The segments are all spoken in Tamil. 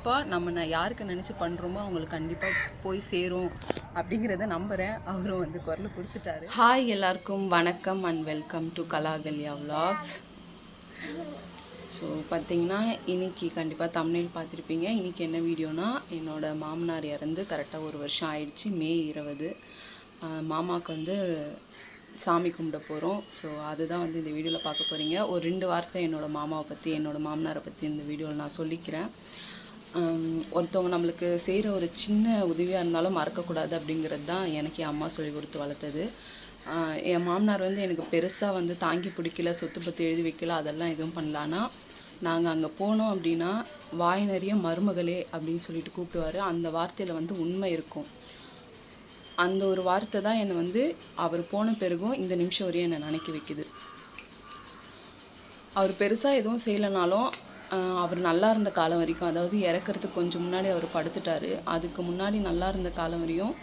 கண்டிப்பாக நம்ம நான் யாருக்கு நினச்சி பண்ணுறோமோ அவங்களுக்கு கண்டிப்பாக போய் சேரும் அப்படிங்கிறத நம்புகிறேன் அவரும் வந்து குரல் கொடுத்துட்டாரு. ஹாய் எல்லாருக்கும் வணக்கம் and welcome to Kalakalya vlogs so பார்த்தீங்கன்னா இன்னைக்கு கண்டிப்பாக தமிழில் பார்த்துருப்பீங்க. இன்னைக்கு என்ன வீடியோனா என்னோடய மாமனார் இறந்து கரெக்டாக ஒரு வருஷம் ஆயிடுச்சு மே இருபது. மாமாவுக்கு வந்து சாமி கும்பிட போகிறோம் ஸோ அதுதான் வந்து இந்த வீடியோவில் பார்க்க போகிறீங்க ஒரு ரெண்டு வார்த்தை என்னோடய மாமாவை பற்றி என்னோடய மாமனாரை பற்றி இந்த வீடியோவில் நான் சொல்லிக்கிறேன். ஒருத்தவங்க நம்மளுக்கு செய்கிற ஒரு சின்ன உதவியாக இருந்தாலும் மறக்கக்கூடாது அப்படிங்கிறது தான் எனக்கு என் அம்மா சொல்லி கொடுத்து வளர்த்தது. என் மாமனார் வந்து எனக்கு பெருசாக வந்து தாங்கி பிடிக்கல சொத்து பற்றி எழுதி வைக்கல அதெல்லாம் எதுவும் பண்ணலான்னா நாங்கள் அங்கே போனோம் அப்படின்னா வாய் நிறைய மருமகளே அப்படின்னு சொல்லிட்டு கூப்பிடுவார். அந்த வார்த்தையில் வந்து உண்மை இருக்கும். அந்த ஒரு வார்த்தை தான் என்னை வந்து அவர் போன பிறகும் இந்த நிமிஷம் வரையும் என்னை நினைக்க வைக்குது. அவர் பெருசாக எதுவும் செய்யலைனாலும் அவர் நல்லா இருந்த காலம் வரைக்கும் அதாவது இறக்கிறதுக்கு கொஞ்சம் முன்னாடி அவர் படுத்துட்டாரு. அதுக்கு முன்னாடி நல்லா இருந்த காலம் வரையும்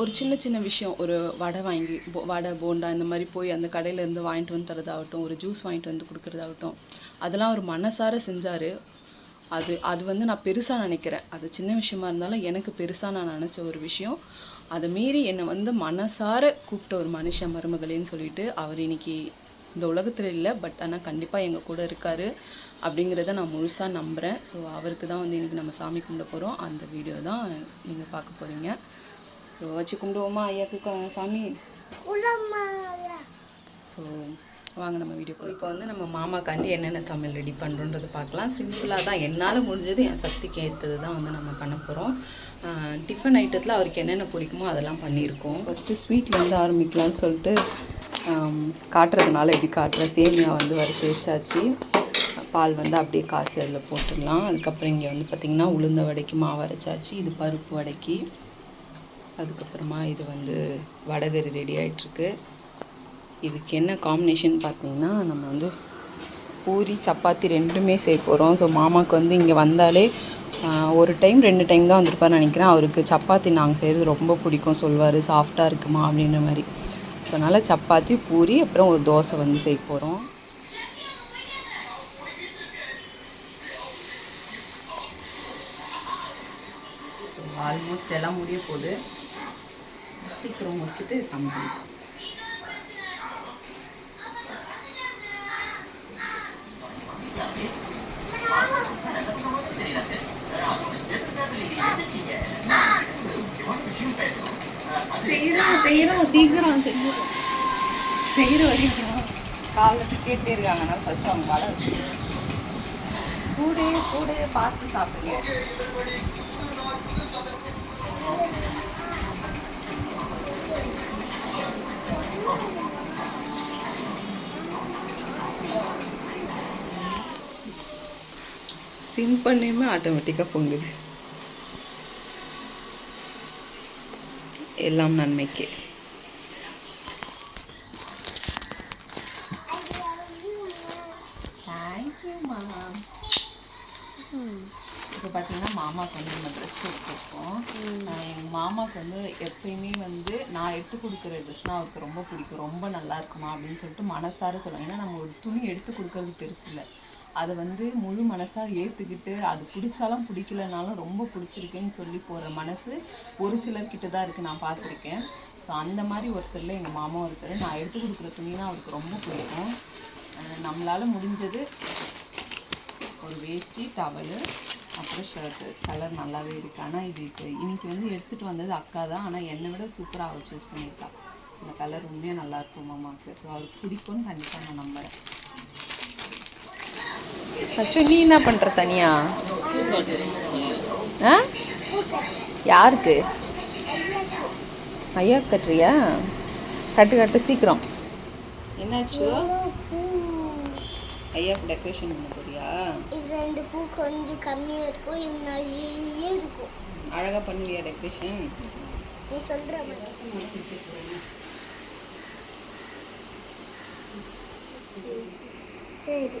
ஒரு சின்ன சின்ன விஷயம் ஒரு வடை வாங்கி வடை போண்டா இந்த மாதிரி போய் அந்த கடையிலேருந்து வாங்கிட்டு வந்து தரதாகட்டும் ஒரு ஜூஸ் வாங்கிட்டு வந்து கொடுக்குறதாகட்டும் அதெல்லாம் அவர் மனசார செஞ்சார். அது அது வந்து நான் பெருசாக நினைக்கிறேன். அது சின்ன விஷயமா இருந்தாலும் எனக்கு பெருசாக நான் நினச்ச ஒரு விஷயம். அதை மீறி என்னை வந்து மனசார கூப்பிட்ட ஒரு மனுஷன் மருமகளேன்னு சொல்லிட்டு அவர் இன்னைக்கு இந்த உலகத்தில் இல்லை பட் ஆனால் கண்டிப்பாக எங்கள் கூட இருக்கார் அப்படிங்கிறத நான் முழுசாக நம்புகிறேன் ஸோ அவருக்கு தான் வந்து இன்றைக்கி நம்ம சாமி கும்பிட போகிறோம் அந்த வீடியோ தான் நீங்கள் பார்க்க போகிறீங்க ஸோ வச்சு கும்பிடுவோமா ஐயாக்கு? சாமி? ஸோ வாங்க நம்ம வீடியோ இப்போ வந்து நம்ம மாமாக்காண்டி என்னென்ன சமையல் ரெடி பண்ணுறோன்றது பார்க்கலாம். சிம்பிளாக தான். என்னால் முடிஞ்சது என் சக்திக்கு ஏற்றது தான் வந்து நம்ம பண்ண போகிறோம் டிஃபன் ஐட்டத்தில் அவருக்கு என்னென்ன பிடிக்குமோ அதெல்லாம் பண்ணியிருக்கோம். ஃபஸ்ட்டு ஸ்வீட்லேருந்து ஆரம்பிக்கலாம்னு சொல்லிட்டு காட்டுறதுனால எப்படி காட்டுற சேமியா வந்து வறுத்து வச்சாச்சு பால் வந்து அப்படியே காய்ச்சி அதில் போட்டுடலாம். அதுக்கப்புறம் இங்கே வந்து பார்த்திங்கன்னா உளுந்த வடைக்கு மாவு அரைச்சாச்சு. இது பருப்பு வடைக்கு. அதுக்கப்புறமா இது வந்து வடகரி ரெடி ஆகிட்டுருக்கு இதுக்கு என்ன காம்பினேஷன் பார்த்தீங்கன்னா நம்ம வந்து பூரி சப்பாத்தி ரெண்டுமே செய்ய போகிறோம் ஸோ மாமாவுக்கு வந்து இங்கே வந்தாலே ஒரு டைம் ரெண்டு டைம் தான் வந்திருப்பாருன்னு நினைக்கிறேன். அவருக்கு சப்பாத்தி நாங்கள் செய்கிறது ரொம்ப பிடிக்கும். சொல்வார் சாஃப்டாக இருக்குமா? அப்படின்ற மாதிரி. ஸோ அதனால் சப்பாத்தி பூரி அப்புறம் ஒரு தோசை வந்து செய்ய போகிறோம் ஆல்மோஸ்ட் எல்லாம் முடிய போகுது சீக்கிரம் முடிச்சுட்டு சமைக்கணும். செய்யறோம் செய்யறோம் சீக்கிரம் செய்யறோம் செய்கிற வரைக்கும் காலைல கேட்டே இருக்காங்க அதனால ஃபர்ஸ்ட் அவங்க வச்சு சூடே சூடே பார்த்து சாப்பிடுங்க. சிம் பண்ணியுமே ஆட்டோமேட்டிக்காக பொங்குது. எல்லாம் நன்மைக்கே. இப்போ பார்த்தீங்கன்னா மாமாவுக்கு வந்து நம்ம ட்ரெஸ் எடுத்துருக்கோம். எங்கள் மாமாவுக்கு வந்து எப்பயுமே வந்து நான் எடுத்து கொடுக்குற ட்ரெஸ்னால் அவருக்கு ரொம்ப பிடிக்கும். ரொம்ப நல்லா இருக்குமா அப்படின்னு சொல்லிட்டு மனசார சொல்லுவாங்க ஏன்னா நம்ம ஒரு துணி எடுத்து கொடுக்கறது பெருசு இல்லை அதை வந்து முழு மனசாக ஏற்றுக்கிட்டு அது பிடிச்சாலும் பிடிக்கலனாலும் ரொம்ப பிடிச்சிருக்குன்னு சொல்லி போகிற மனசு ஒரு சிலர்கிட்ட தான் இருக்குது நான் பார்த்துருக்கேன். ஸோ அந்த மாதிரி ஒருத்தரில் எங்கள் மாமா ஒருத்தர் நான் எடுத்து கொடுக்குற துணினா அவருக்கு ரொம்ப பிடிக்கும். நம்மளால் முடிஞ்சது ஒரு வேஷ்டி டவலு அப்புறம் ஷர்ட்டு கலர் நல்லாவே இருக்குது ஆனால் இது இப்போ இன்றைக்கி வந்து எடுத்துகிட்டு வந்தது அக்கா தான். ஆனால் என்னை விட சூப்பராக அவள் சூஸ் பண்ணியிருக்கா. இந்த கலர் உண்மையாக நல்லாயிருக்கும் மாமாவுக்கு ஸோ அவருக்கு பிடிக்கும்னு கண்டிப்பாக நான் நம்புகிறேன் அச்சோ நீ என்ன பண்ணுற தனியா? ஆ? யாருக்கு? ஐயா கட்டுறியா? கட்டு கட்டு சீக்கிரம். என்னாச்சு? ஐயாவுக்கு டெக்கரேஷன் பண்ண போறியா? இது ரெண்டு பூ கொஞ்சம் கம்மியாக இருக்கும் இது நிறைய இருக்கும். அழகா பண்ணுவியா டெக்கரேஷன் நீ சொல்கிற மாதிரி. சரி.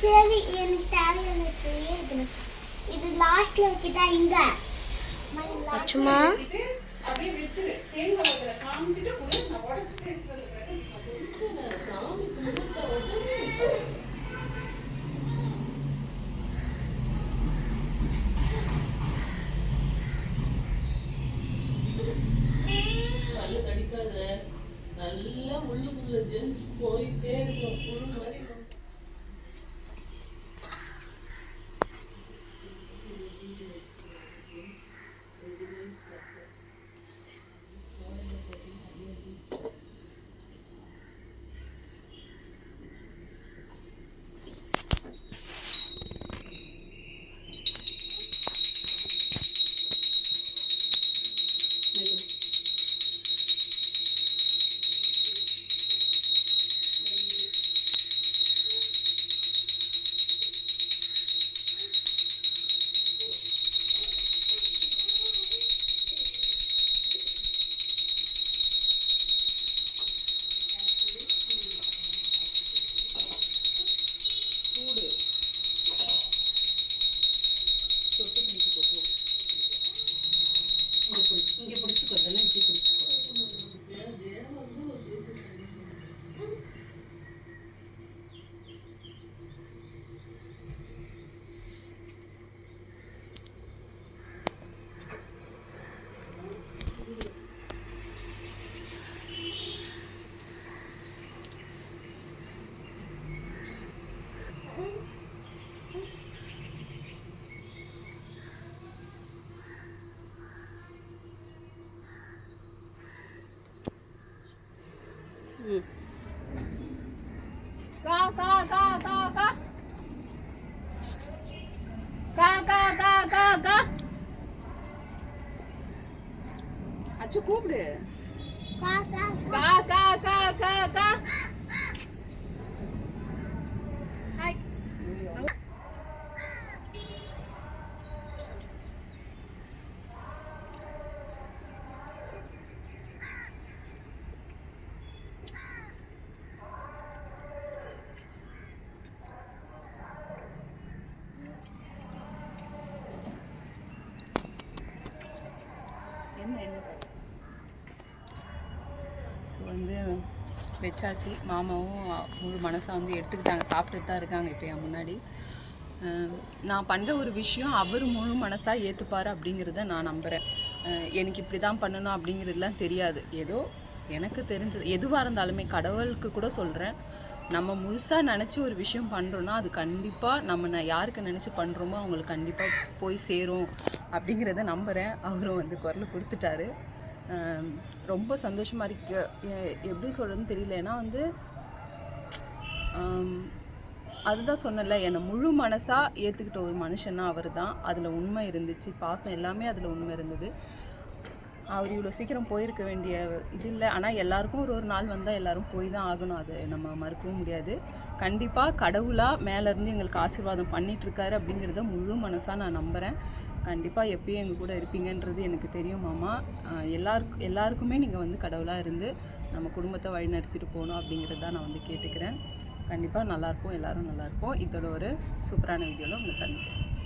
சரி எனக்கு தேவையான இது லாஸ்ட்ல வச்சுட்டா இங்க. சும்மா நல்ல Türkçe google. Ka ka ka ka ka ka. Hay. Amen. வந்து வச்சாச்சு. மாமாவும் முழு மனசாக வந்து எடுத்துக்கிட்டாங்க. சாப்பிட்டுட்டு தான் இருக்காங்க இப்போ என் முன்னாடி. நான் பண்ணுற ஒரு விஷயம் அவர் முழு மனசாக ஏற்றுப்பார் அப்படிங்கிறத நான் நம்புகிறேன் எனக்கு இப்படி தான் பண்ணணும் அப்படிங்கிறதுலாம் தெரியாது. ஏதோ எனக்கு தெரிஞ்சது எதுவாக இருந்தாலுமே கடவுளுக்கு கூட சொல்கிறேன் நம்ம முழுசாக நினச்சி ஒரு விஷயம் பண்ணுறோன்னா அது கண்டிப்பாக நம்ம நான் யாருக்கு நினச்சி பண்ணுறோமோ அவங்களுக்கு கண்டிப்பாக போய் சேரும் அப்படிங்கிறத நம்புகிறேன் அவரும் வந்து குரல் கொடுத்துட்டாரு. ரொம்ப சந்தோஷமாக இருக்கு. எப்படி சொல்கிறதுன்னு தெரியல. ஏன்னா வந்து அதுதான் சொன்னல என்னை முழு மனசாக ஏற்றுக்கிட்ட ஒரு மனுஷன்னா அவர் தான் அதில் உண்மை இருந்துச்சு. பாசம் எல்லாமே அதில் உண்மை இருந்தது. அவர் இவ்வளோ சீக்கிரம் போயிருக்க வேண்டிய இது இல்லை. ஆனால் எல்லாருக்கும் ஒரு ஒரு நாள் வந்தால் எல்லாரும் போய் தான் ஆகணும். அது நம்ம மறுக்கவும் முடியாது. கண்டிப்பாக கடவுளாக மேலேருந்து எங்களுக்கு ஆசீர்வாதம் பண்ணிகிட்ருக்காரு அப்படிங்கிறத முழு மனசாக நான் நம்புகிறேன் கண்டிப்பாக எப்பயும் எங்கள் கூட இருப்பீங்கன்றது எனக்கு தெரியும் மாமா. ஆஹ் எல்லாருக்கும் எல்லாருக்குமே நீங்கள் வந்து கடவுளாக இருந்து நம்ம குடும்பத்தை வழி நடத்திட்டு போகணும் அப்படிங்கிறது தான் நான் வந்து கேட்டுக்கிறேன். கண்டிப்பாக நல்லாயிருக்கும் எல்லாரும் நல்லாயிருக்கும் இதோட ஒரு சூப்பரான வீடியோவில் உங்களை சந்திக்கிறேன்.